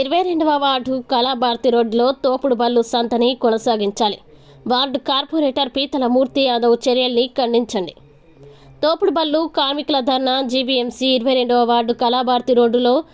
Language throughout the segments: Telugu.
ఇరవై రెండవ వార్డు కళాభారతి రోడ్డులో తోపుడు బళ్ళు సంతని కొనసాగించాలి. వార్డు కార్పొరేటర్ పీతల మూర్తి యాదవ్ చర్యల్ని ఖండించండి. తోపుడు బళ్ళు కార్మికుల ధర్నా జీబీఎంసీ ఇరవై రెండవ వార్డు కళాభారతి రోడ్డులో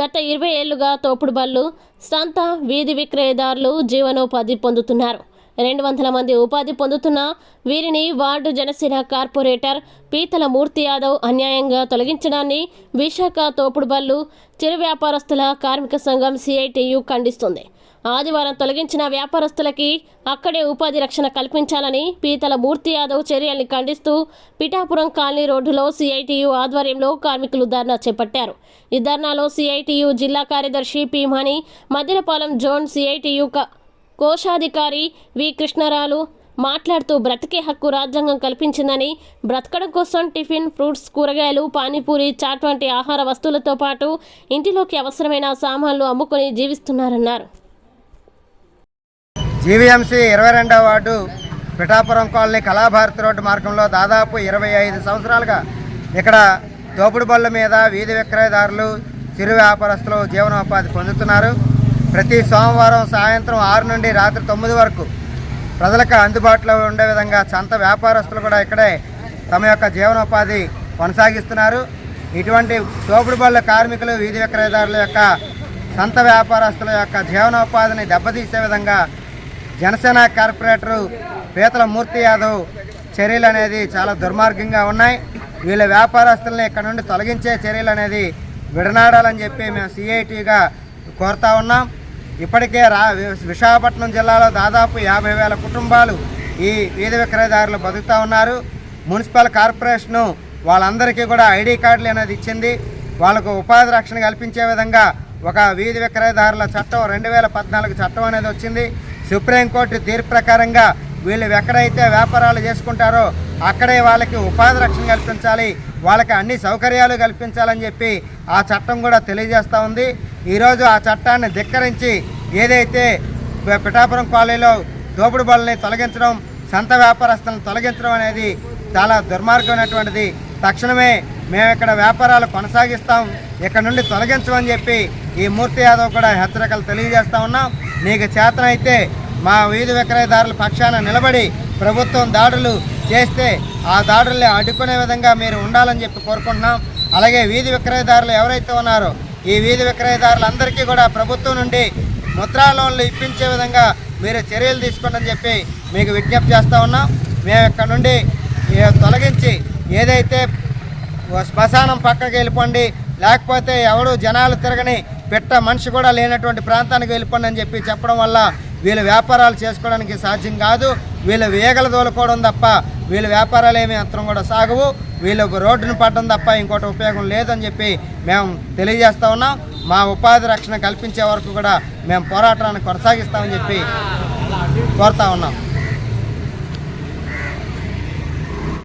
గత ఇరవై ఏళ్ళుగా తోపుడు బళ్ళు సంత వీధి విక్రయదారులు జీవనోపాధి పొందుతున్నారు. రెండు వందల మంది ఉపాధి పొందుతున్న వీరిని వార్డు జనసేన కార్పొరేటర్ పీతల మూర్తి యాదవ్ అన్యాయంగా తొలగించడాన్ని విశాఖ తోపుడు బళ్ళు చిరు వ్యాపారస్తుల కార్మిక సంఘం సిఐటియు ఖండిస్తుంది. ఆదివారం తొలగించిన వ్యాపారస్తులకి అక్కడే ఉపాధి రక్షణ కల్పించాలని పీతల మూర్తి యాదవ్ చర్యల్ని ఖండిస్తూ పిఠాపురం కాలనీ రోడ్డులో సిఐటియు ఆధ్వర్యంలో కార్మికులు ధర్నా చేపట్టారు. ఈ ధర్నాలో సిఐటియు జిల్లా కార్యదర్శి పీమాని మణి జోన్ సిఐటియు క- కోశాధికారి వి. కృష్ణరాలు మాట్లాడుతూ బ్రతికే హక్కు రాజ్యాంగం కల్పించిందని బ్రతకడం కోసం టిఫిన్ ఫ్రూట్స్ కూరగాయలు పానీపూరి చాట్ వంటి ఆహార వస్తువులతో పాటు ఇంటిలోకి అవసరమైన సామాన్లు అమ్ముకొని జీవిస్తున్నారన్నారు. జీవీఎంసీ ఇరవై రెండవ ward Pithapuram colony Kalabharathi road మార్గంలో దాదాపు ఇరవై ఐదు సంవత్సరాలుగా ఇక్కడ తోపుడు బళ్ళ మీద వీధి విక్రయదారులు చిరు వ్యాపారస్తులు జీవనోపాధి పొందుతున్నారు. ప్రతి సోమవారం సాయంత్రం ఆరు నుండి రాత్రి తొమ్మిది వరకు ప్రజలకు అందుబాటులో ఉండే విధంగా సంత వ్యాపారస్తులు కూడా ఇక్కడే తమ యొక్క జీవనోపాధి కొనసాగిస్తున్నారు. ఇటువంటి తోపుడు బళ్ళ కార్మికులు వీధి విక్రయదారుల యొక్క సంత వ్యాపారస్తుల యొక్క జీవనోపాధిని దెబ్బతీసే విధంగా జనసేన కార్పొరేటరు పీతల మూర్తి యాదవ్ చర్యలు అనేది చాలా దుర్మార్గంగా ఉన్నాయి. వీళ్ళ వ్యాపారస్తుల్ని ఇక్కడ నుండి తొలగించే చర్యలు అనేది విడనాడాలని చెప్పి మేము సిఐటిగా కోరుతా ఉన్నాం. ఇప్పటికే రా విశాఖపట్నం జిల్లాలో దాదాపు యాభై వేల కుటుంబాలు ఈ వీధి విక్రయదారులు బతుకుతూ ఉన్నారు. మున్సిపల్ కార్పొరేషను వాళ్ళందరికీ కూడా ఐడి కార్డులు అనేది ఇచ్చింది. వాళ్ళకు ఉపాధి రక్షణ కల్పించే విధంగా ఒక వీధి విక్రయదారుల చట్టం రెండు వేల పద్నాలుగు చట్టం అనేది వచ్చింది. సుప్రీంకోర్టు తీర్పు ప్రకారంగా వీళ్ళు ఎక్కడైతే వ్యాపారాలు చేసుకుంటారో అక్కడే వాళ్ళకి ఉపాధి రక్షణ కల్పించాలి వాళ్ళకి అన్ని సౌకర్యాలు కల్పించాలని చెప్పి ఆ చట్టం కూడా తెలియజేస్తూ ఉంది. ఈరోజు ఆ చట్టాన్ని ధిక్కరించి ఏదైతే పిఠాపురం కాలనీలో దోపుడు బళ్ళని తొలగించడం సంత వ్యాపారస్తులను తొలగించడం అనేది చాలా దుర్మార్గమైనటువంటిది. తక్షణమే మేము ఇక్కడ వ్యాపారాలు కొనసాగిస్తాం ఇక్కడ నుండి తొలగించమని చెప్పి ఈ మూర్తి యాదవ్ కూడా హెచ్చరికలు తెలియజేస్తూ ఉన్నాం. నీకు చేతనైతే మా వీధి విక్రయదారుల పక్షాన నిలబడి ప్రభుత్వం దాడులు చేస్తే ఆ దాడుల్ని అడ్డుకునే విధంగా మీరు ఉండాలని చెప్పి కోరుకుంటున్నాం. అలాగే వీధి విక్రయదారులు ఎవరైతే ఉన్నారో ఈ వీధి విక్రయదారులందరికీ కూడా ప్రభుత్వం నుండి ముద్రా లోన్లు ఇప్పించే విధంగా మీరు చర్యలు తీసుకోండి అని చెప్పి మీకు విజ్ఞప్తి చేస్తూ ఉన్నాం. మేము ఇక్కడ నుండి తొలగించి ఏదైతే శ్మశానం పక్కకి వెళ్ళిపోండి లేకపోతే ఎవడు జనాలు తిరగని పెట్ట మనిషి కూడా లేనటువంటి ప్రాంతానికి వెళ్ళిపోండి అని చెప్పి చెప్పడం వల్ల వీళ్ళు వ్యాపారాలు చేసుకోవడానికి సాధ్యం కాదు. వీళ్ళు వేగల దోలుకోవడం తప్ప వీళ్ళ వ్యాపారాలు ఏమీ అంతరం కూడా సాగవు. వీళ్ళు రోడ్డును పడడం తప్ప ఇంకోటి ఉపయోగం లేదని చెప్పి మేము తెలియజేస్తూ ఉన్నాం. మా ఉపాధి రక్షణ కల్పించే వరకు కూడా మేము పోరాటాన్ని కొనసాగిస్తామని చెప్పి కోరుతా ఉన్నాం.